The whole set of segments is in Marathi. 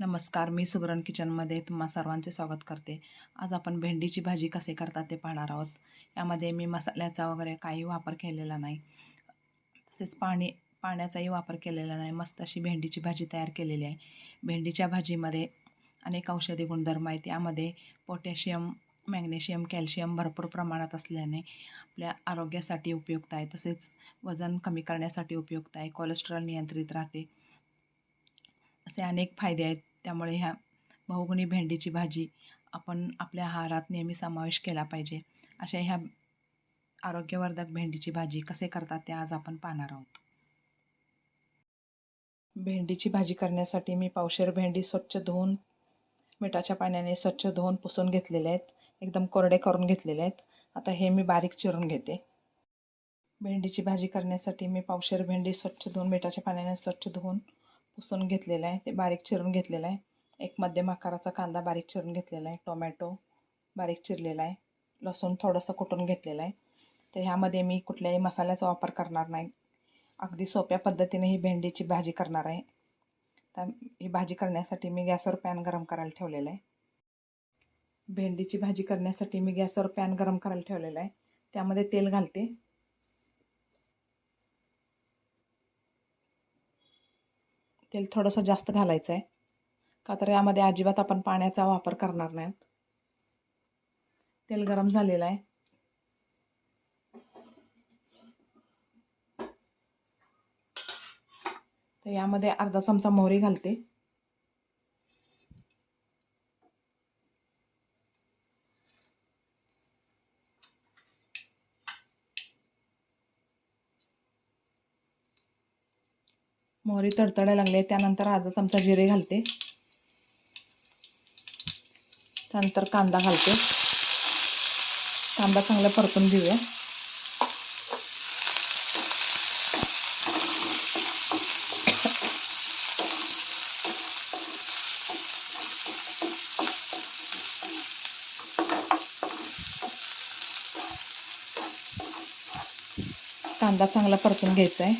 नमस्कार मी सुगरण किचनमध्ये तुम्हा सर्वांचे स्वागत करते. आज आपण भेंडीची भाजी कसे करतात ते पाहणार आहोत. यामध्ये मी मसाल्याचा वगैरे काही वापर केलेला नाही. तसेच पाणी पाण्याचाही वापर केलेला नाही. मस्त अशी भेंडीची भाजी तयार केलेली आहे. भेंडीच्या भाजीमध्ये अनेक औषधी गुणधर्म आहेत. यामध्ये पोटॅशियम मॅग्नेशियम कॅल्शियम भरपूर प्रमाणात असल्याने आपल्या आरोग्यासाठी उपयुक्त आहे. तसेच वजन कमी करण्यासाठी उपयुक्त आहे. कोलेस्ट्रॉल नियंत्रित राहते. असे अनेक फायदे आहेत. त्यामुळे ह्या बहुगुणी भेंडीची भाजी आपण आपल्या आहारात नेहमी समावेश केला पाहिजे. अशा ह्या आरोग्यवर्धक भेंडीची भाजी कसे करतात ते आज आपण पाहणार आहोत. भेंडीची भाजी करण्यासाठी मी पावशेर भेंडी स्वच्छ धुवून मिठाच्या पाण्याने स्वच्छ धुवून पुसून घेतलेले आहेत. एकदम कोरडे करून घेतलेले आहेत. आता हे मी बारीक चिरून घेते. भेंडीची भाजी करण्यासाठी मी पावशेर भेंडी स्वच्छ धुवून मिठाच्या पाण्याने स्वच्छ धुवून पुसून घेतलेलं आहे ते बारीक चिरून घेतलेलं आहे. एक मध्यम आकाराचा कांदा बारीक चिरून घेतलेला आहे टोमॅटो बारीक चिरलेला आहे लसूण थोडंसं कुटून घेतलेलं आहे. तर ह्यामध्ये मी कुठल्याही मसाल्याचा वापर करणार नाही. अगदी सोप्या पद्धतीने ही भेंडीची भाजी करणार आहे. तर ही भाजी करण्यासाठी मी गॅसवर पॅन गरम करायला ठेवलेला आहे. भेंडीची भाजी करण्यासाठी मी गॅसवर पॅन गरम करायला ठेवलेला आहे. त्यामध्ये तेल घालते. तेल थोडंसं जास्त घालायचं आहे का तर यामध्ये अजिबात आपण पाण्याचा वापर करणार नाहीत तेल गरम झालेलं आहे. तर यामध्ये अर्धा चमचा मोहरी घालते. मोहरी तडतडायला लागले त्यानंतर अर्धा चमचा जिरे घालते. त्यानंतर कांदा घालते. कांदा चांगला परतून घेऊया. कांदा चांगला परतून घ्यायचा आहे.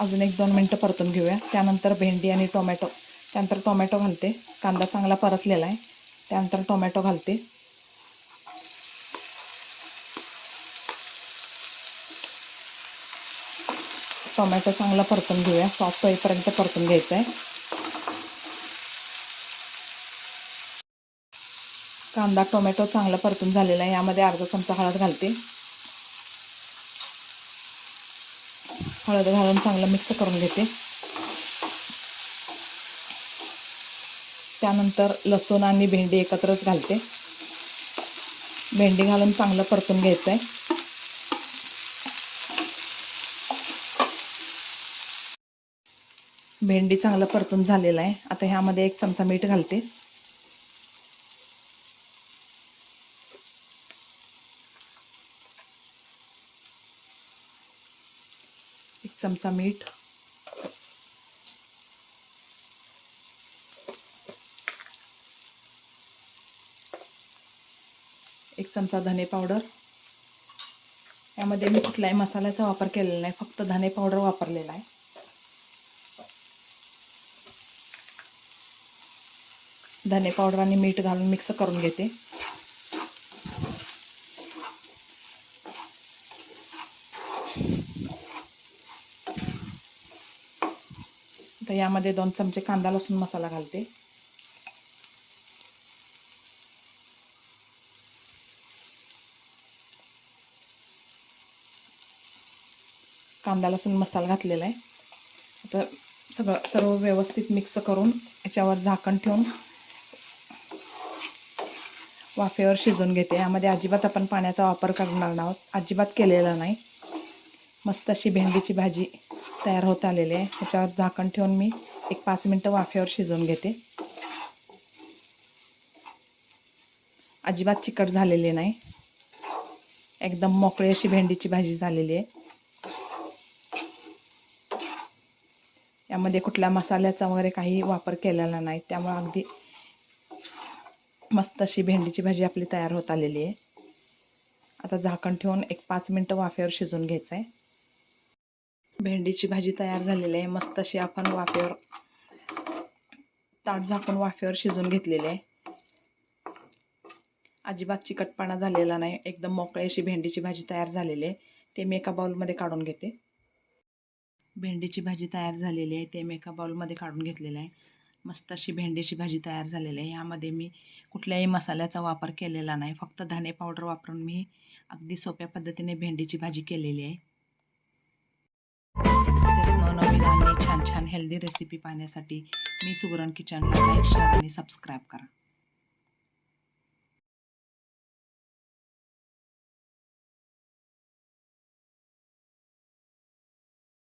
अजून एक दोन मिनटं परतून घेऊया. त्यानंतर भेंडी आणि टोमॅटो. त्यानंतर टोमॅटो घालते. कांदा चांगला परतलेला आहे. त्यानंतर टोमॅटो घालते. टोमॅटो चांगला परतून घेऊया. सॉफ्ट होईपर्यंत परतून घ्यायचं आहे. कांदा टोमॅटो चांगला परतून झालेला आहे. यामध्ये अर्धा चमचा हळद घालते. हळद घालून चांगलं मिक्स करून घेते. त्यानंतर लसूण आणि भेंडी एकत्रच घालते. भेंडी घालून चांगलं परतून घ्यायचं आहे भेंडी चांगलं परतून झालेलं आहे. आता ह्यामध्ये एक चमचा मीठ घालते. चमचा मीठ. एक चमचा धने पावडर. यामध्ये मी कुठलाही मसाल्याचा वापर केलेला नाही फक्त धने पावडर वापरलेला आहे. धने पावडर आणि मीठ घालून मिक्स करून घेते. तर यामध्ये दोन चमचे कांदा लसूण मसाला घालते. कांदा लसूण मसाला घातलेला आहे. आता सगळं सर्व व्यवस्थित मिक्स करून याच्यावर झाकण ठेवून वाफेवर शिजवून घेते. यामध्ये अजिबात आपण पाण्याचा वापर करणार आहोत. अजिबात केलेला नाही. मस्त अशी भेंडीची भाजी तयार होत आलेले आहे. ह्याच्यावर झाकण ठेवून मी एक पाच मिनटं वाफेवर शिजवून घेते. अजिबात चिकट झालेली नाही. एकदम मोकळी अशी भेंडीची भाजी झालेली आहे. यामध्ये कुठल्या मसाल्याचा वगैरे काही वापर केलेला नाही. त्यामुळे अगदी मस्त अशी भेंडीची भाजी आपली तयार होत आलेली आहे. आता झाकण ठेवून एक पाच मिनटं वाफेवर शिजवून घ्यायचं आहे भेंडीची भाजी तयार झालेली आहे. मस्त अशी आपण वाफेवर ताट झाकून वाफेवर शिजून घेतलेली आहे. अजिबात चिकटपणा झालेला नाही. एकदम मोकळी अशी भेंडीची भाजी तयार झालेली आहे. ते मी एका बाउलमध्ये काढून घेते. भेंडीची भाजी तयार झालेली आहे. ते मी एका बाउलमध्ये काढून घेतलेलं आहे. मस्त अशी भेंडीची भाजी तयार झालेली आहे. यामध्ये मी कुठल्याही मसाल्याचा वापर केलेला नाही. फक्त धने पावडर वापरून मी अगदी सोप्या पद्धतीने भेंडीची भाजी केलेली आहे. तसेच नवनवीन आणि छान छान हेल्दी रेसिपी पाहण्यासाठी मी सुगरण किचनला लाईक शेअर आणि सबस्क्राईब करा.